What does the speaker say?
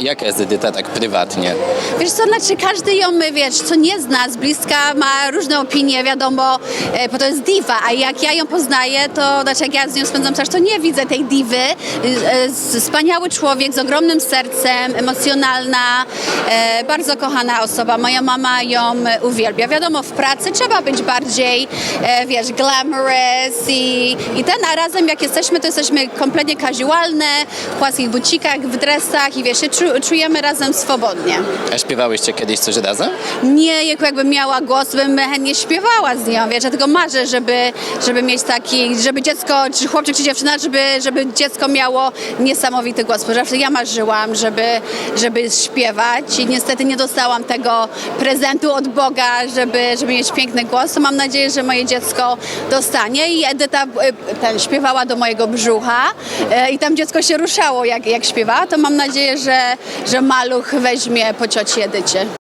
Jaka jest Edyta tak prywatnie? Wiesz co, znaczy każdy ją, wiesz, co nie zna z bliska, ma różne opinie, wiadomo, e, bo to jest diwa, a jak ja ją poznaję, to znaczy jak ja z nią spędzam czas, to nie widzę tej diwy. E, e, Wspaniały człowiek z ogromnym sercem, emocjonalna, bardzo kochana osoba. Moja mama ją uwielbia. Wiadomo, w pracy trzeba być bardziej, wiesz, glamorous i, i ten, a razem jak jesteśmy, to jesteśmy kompletnie casualne, w płaskich bucikach, w dresach i wiesz, czujemy razem swobodnie. A śpiewałyście kiedyś coś razem? Nie, jakbym miała głos, bym chętnie śpiewała z nią, wiesz, ja tylko marzę, żeby, żeby mieć taki, żeby dziecko, czy chłopczyk, czy dziewczyna, żeby, żeby dziecko miało niesamowity głos, bo zawsze ja marzyłam, żeby, żeby śpiewać i niestety nie dostałam tego prezentu od Boga, żeby, żeby mieć piękny głos, to mam nadzieję, że moje dziecko dostanie i Edyta e, ten, śpiewała do mojego brzucha e, i tam dziecko się ruszało, jak, jak śpiewała, to mam nadzieję, że, że maluch weźmie po cioci Edycie.